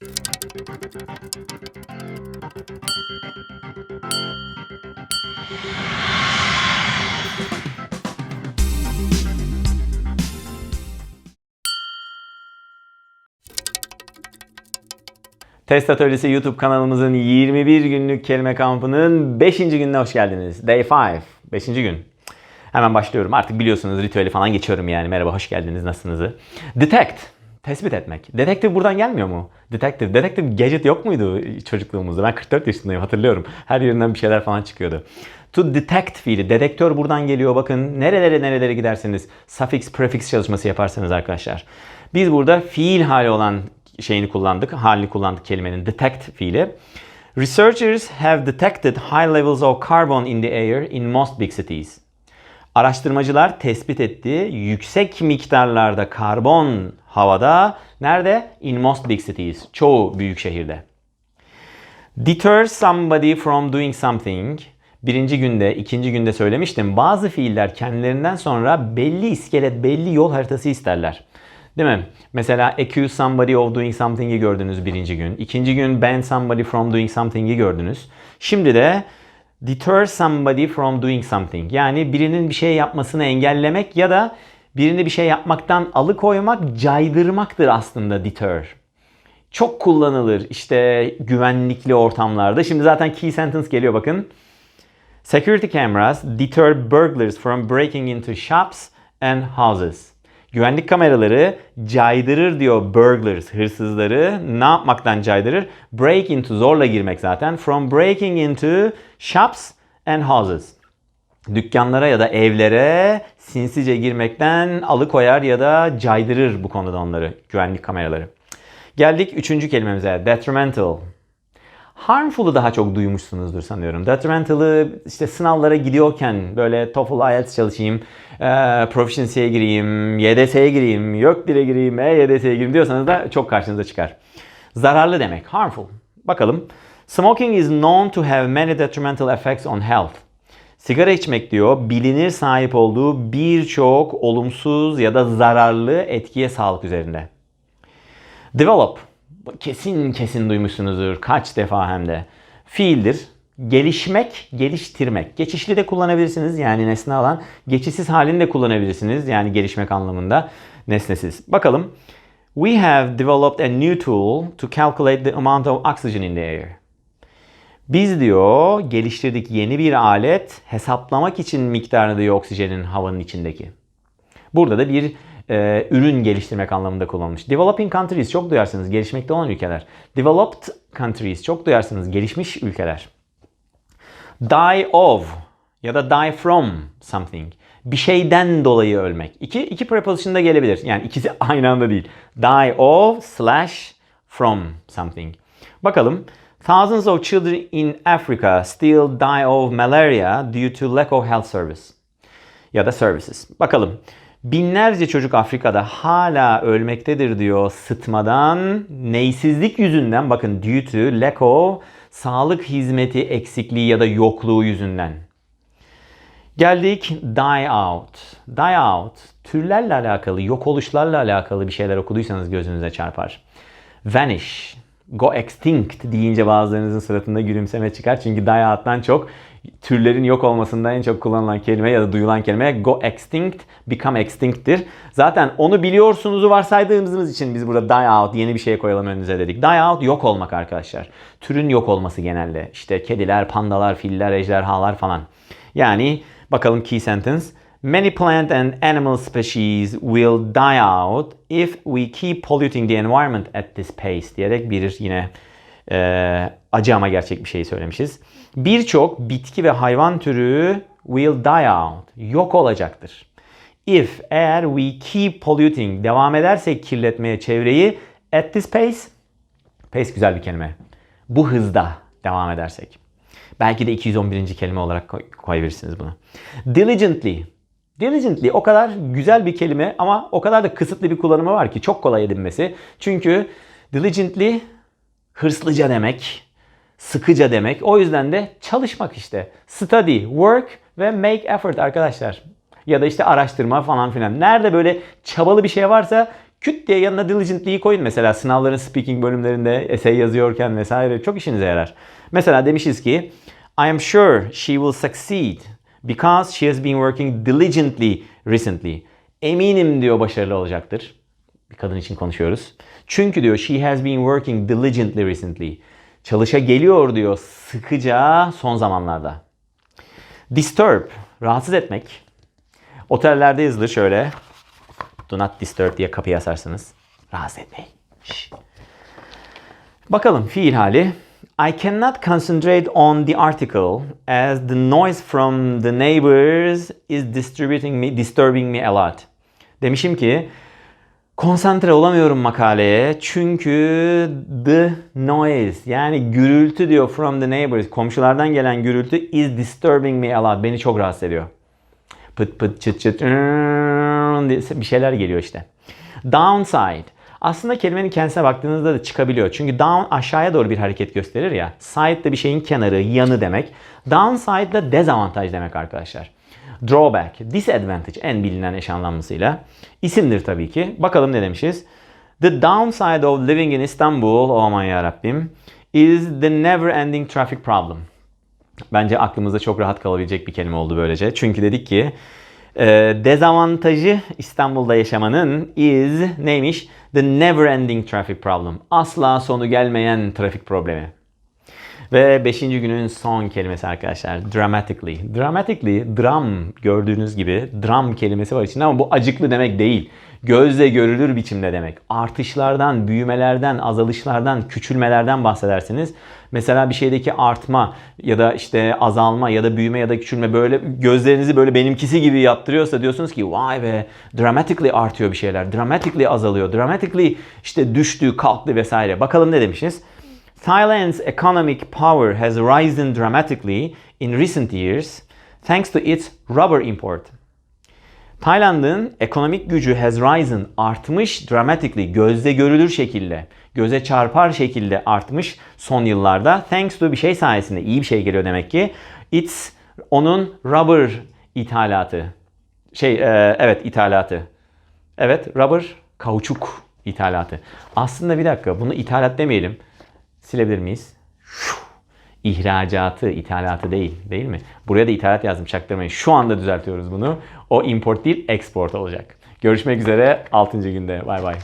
Test Atölyesi YouTube kanalımızın 21 günlük kelime kampının 5. gününe hoş geldiniz. Day 5, 5. gün. Hemen başlıyorum. Artık biliyorsunuz ritüeli falan geçiyorum yani. Merhaba, hoş geldiniz, nasılsınız? Detect, tespit etmek. Detective buradan gelmiyor mu? Detective, detective gadget yok muydu çocukluğumuzda? Ben 44 yaşındayım hatırlıyorum. Her yerinden bir şeyler falan çıkıyordu. To detect fiili, dedektör buradan geliyor. Bakın nerelere nerelere giderseniz suffix, prefix çalışması yaparsanız arkadaşlar. Biz burada fiil hali olan şeyini kullandık, halini kullandık kelimenin detect fiili. Researchers have detected high levels of carbon in the air in most big cities. Araştırmacılar tespit etti yüksek miktarlarda karbon havada nerede? In most big cities. Çoğu büyük şehirde. Deter somebody from doing something. Birinci günde, ikinci günde söylemiştim. Bazı fiiller kendilerinden sonra belli iskelet, belli yol haritası isterler. Değil mi? Mesela accuse somebody of doing something'i gördünüz birinci gün. İkinci gün ban somebody from doing something'i gördünüz. Şimdi de deter somebody from doing something. Yani birinin bir şey yapmasını engellemek ya da birini bir şey yapmaktan alıkoymak, caydırmaktır aslında deter. Çok kullanılır işte güvenlikli ortamlarda. Şimdi zaten key sentence geliyor bakın. Security cameras deter burglars from breaking into shops and houses. Güvenlik kameraları caydırır diyor burglars, hırsızları. Ne yapmaktan caydırır? Break into, zorla girmek zaten. From breaking into shops and houses. Dükkanlara ya da evlere sinsice girmekten alıkoyar ya da caydırır bu konuda onları, güvenlik kameraları. Geldik üçüncü kelimemize. Detrimental. Harmful'u daha çok duymuşsunuzdur sanıyorum. Detrimental'ı işte sınavlara gidiyorken böyle TOEFL, IELTS çalışayım, e, Proficiency'ye gireyim, YDS'ye gireyim, YÖKDİL'e gireyim, EYDS'ye gireyim diyorsanız da çok karşınıza çıkar. Zararlı demek, harmful. Bakalım. Smoking is known to have many detrimental effects on health. Sigara içmek diyor bilinir sahip olduğu birçok olumsuz ya da zararlı etkiye sağlık üzerinde. Develop. Kesin kesin duymuşsunuzdur. Kaç defa hem de. Fiildir. Gelişmek, geliştirmek. Geçişli de kullanabilirsiniz yani nesne alan. Geçişsiz halini de kullanabilirsiniz yani gelişmek anlamında nesnesiz. Bakalım. We have developed a new tool to calculate the amount of oxygen in the air. Biz diyor geliştirdik yeni bir alet hesaplamak için miktarını diyor oksijenin havanın içindeki. Burada da bir e, ürün geliştirmek anlamında kullanılmış. Developing countries çok duyarsınız gelişmekte olan ülkeler. Developed countries çok duyarsınız gelişmiş ülkeler. Die of ya da die from something. Bir şeyden dolayı ölmek. İki, iki preposition da gelebilir. Yani ikisi aynı anda değil. Die of slash from something. Bakalım. Thousands of children in Africa still die of malaria due to lack of health service. Ya da services. Bakalım. Binlerce çocuk Afrika'da hala ölmektedir diyor sıtmadan, neysizlik yüzünden bakın due to lack of sağlık hizmeti eksikliği ya da yokluğu yüzünden. Geldik die out. Die out türlerle alakalı, yok oluşlarla alakalı bir şeyler okuduysanız gözünüze çarpar. Vanish, go extinct deyince bazılarınızın suratında gülümseme çıkar. Çünkü die out'tan çok türlerin yok olmasında en çok kullanılan kelime ya da duyulan kelime go extinct, become extinct'tir. Zaten onu biliyorsunuzu varsaydığımız için biz burada die out yeni bir şey koyalım önünüze dedik. Die out yok olmak arkadaşlar. Türün yok olması genelde. İşte kediler, pandalar, filler, ejderhalar falan. Yani bakalım key sentence. Many plant and animal species will die out if we keep polluting the environment at this pace diyerek bir yine e, acı ama gerçek bir şey söylemişiz. Birçok bitki ve hayvan türü will die out. Yok olacaktır. If eğer we keep polluting devam edersek kirletmeye çevreyi at this pace pace güzel bir kelime. Bu hızda devam edersek. Belki de 211. kelime olarak koy, koyabilirsiniz bunu. Diligently. Diligently o kadar güzel bir kelime ama o kadar da kısıtlı bir kullanımı var ki çok kolay edinmesi. Çünkü diligently hırslıca demek, sıkıca demek. O yüzden de çalışmak işte. Study, work ve make effort arkadaşlar. Ya da işte araştırma falan filan. Nerede böyle çabalı bir şey varsa Küt diye yanına diligently'yi koyun mesela sınavların speaking bölümlerinde essay yazıyorken vesaire çok işinize yarar. Mesela demişiz ki I am sure she will succeed because she has been working diligently recently. Eminim diyor başarılı olacaktır. Bir kadın için konuşuyoruz. Çünkü diyor she has been working diligently recently. Çalışa geliyor diyor sıkıca son zamanlarda. Disturb, rahatsız etmek. Otellerde yazılır şöyle. Do not disturb diye kapıyı asarsınız. Rahatsız etmeyin. Bakalım fiil hali. I cannot concentrate on the article as the noise from the neighbors is distributing me, disturbing me a lot. Demişim ki konsantre olamıyorum makaleye çünkü the noise yani gürültü diyor from the neighbors komşulardan gelen gürültü is disturbing me a lot beni çok rahatsız ediyor. Pıt pıt çıt çıt bir şeyler geliyor işte. Downside. Aslında kelimenin kendisine baktığınızda da çıkabiliyor. Çünkü down aşağıya doğru bir hareket gösterir ya. Side de bir şeyin kenarı, yanı demek. Downside da dezavantaj demek arkadaşlar. Drawback, disadvantage en bilinen eş anlamlısıyla. İsimdir tabii ki. Bakalım ne demişiz? The downside of living in Istanbul, oh aman yarabbim, is the never ending traffic problem. Bence aklımızda çok rahat kalabilecek bir kelime oldu böylece. Çünkü dedik ki e, dezavantajı İstanbul'da yaşamanın is neymiş? The never ending traffic problem. Asla sonu gelmeyen trafik problemi. Ve 5. günün son kelimesi arkadaşlar. Dramatically. Dramatically, dram gördüğünüz gibi dram kelimesi var içinde ama bu acıklı demek değil. Gözle görülür biçimde demek. Artışlardan, büyümelerden, azalışlardan, küçülmelerden bahsedersiniz. Mesela bir şeydeki artma ya da işte azalma ya da büyüme ya da küçülme böyle gözlerinizi böyle benimkisi gibi yaptırıyorsa diyorsunuz ki vay be dramatically artıyor bir şeyler. Dramatically azalıyor. Dramatically işte düştü, kalktı vesaire. Bakalım ne demişiz? Thailand's economic power has risen dramatically in recent years thanks to its rubber import. Tayland'ın ekonomik gücü has risen artmış dramatically gözle görülür şekilde göze çarpar şekilde artmış son yıllarda thanks to bir şey sayesinde iyi bir şey geliyor demek ki. İt's onun rubber ithalatı. Şey e, evet ithalatı. Evet rubber kauçuk ithalatı. Aslında bir dakika bunu ithalat demeyelim silebilir miyiz? İhracatı, ithalatı değil. Değil mi? Buraya da ithalat yazdım çaktırmayın. Şu anda düzeltiyoruz bunu. O import değil export olacak. Görüşmek üzere 6. günde. Bay bay.